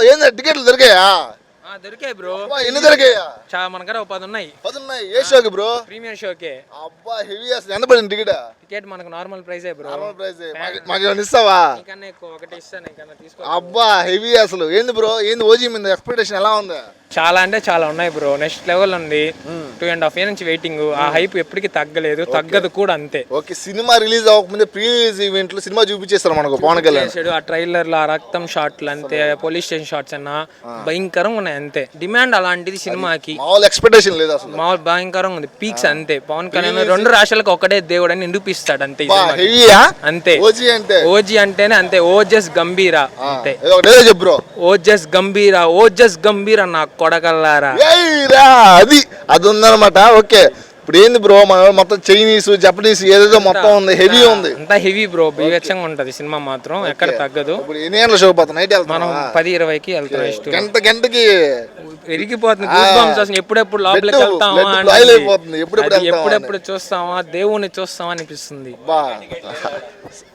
ఏంది టికెట్లు దొరికాయా? ఆ, దొరికాయి బ్రో. అబ్బా, ఎన్ని దొరికాయా? చాలా మన దగ్గర పది ఉన్నాయి. పది ఉన్నాయి. ఏ షోకి బ్రో? ప్రీమియర్ షోకే. అబ్బా హెవీ ఎంత పడింది టికెట్? టికెట్ మనకు నార్మల్ ప్రైజే బ్రో నార్మల్ ప్రైస్ మాకు ఏమైనా ఇస్తావా? ఎక్కువ ఒకటి ఇస్తాను తీసుకో. అబ్బా హెవీ అసలు. ఏంది బ్రో ఏంది ఓజీ మీద ఎక్స్పెక్టేషన్ ఎలా ఉంది? చాలా అంటే చాలా ఉన్నాయి బ్రో నెక్స్ట్ లెవెల్ ఉంది. టూ అండ్ హాఫ్ ఇయర్ నుంచి వెయిటింగ్ ఆ హైప్ ఎప్పటికీ తగ్గలేదు. తగ్గదు కూడా అంతే. ఓకే సినిమా రిలీజ్ అవ్వకముందే ప్రీ రిలీజ్ ఈవెంట్లో సినిమా చూపించేస్తారు మనకు పవన్ కళ్యాణ్. ఆ ట్రైలర్లో ఆ రక్తం షాట్లు అంతే పోలీస్ స్టేషన్ షాట్స్ అన్న భయంకరంగా ఉన్నాయి అంతే. డిమాండ్ అలాంటిది సినిమాకి. మామూలు ఎక్స్పెక్టేషన్ లేదు అసలు. మామూలు భయంకరంగా ఉంది. పీక్స్ అంతే. పవన్ కళ్యాణ్ రెండు రాష్ట్రాలకు ఒకటే దేవుడు అని నిరూపిస్తాడు అంతే. హెవీయా? అంతే. ఓజీ అంటే? ఓజీ అంటేనే అంతే ఓజస్ గంభీరా అంతే. ఏదో ఒకటి ఏదో చెప్పు బ్రో. ఓజస్ గంభీరా ఓజస్ గంభీరా నా కొడగల్లారా ఏయ్ రా అది అది ఉందన్నమాట ఓకే. ఇప్పుడు ఏంది బ్రో? మన మొత్తం చైనీస్ జపనీస్ ఏదేదో మొత్తం ఉంది హెవీ ఉంది. అంతా హెవీ బ్రో బీభత్సంగా ఉంటది సినిమా మాత్రం ఎక్కడ తగ్గదు. ఇప్పుడు ఎన్ని గంటల షో పోతా? నైట్ మనం పది ఇరవైకి వెళ్తాం గంట గంటకి అసలు ఎప్పుడెప్పుడు లోపలికి వెళ్తామా. ఎప్పుడెప్పుడు చూస్తామా దేవుణ్ణి చూస్తామా అనిపిస్తుంది.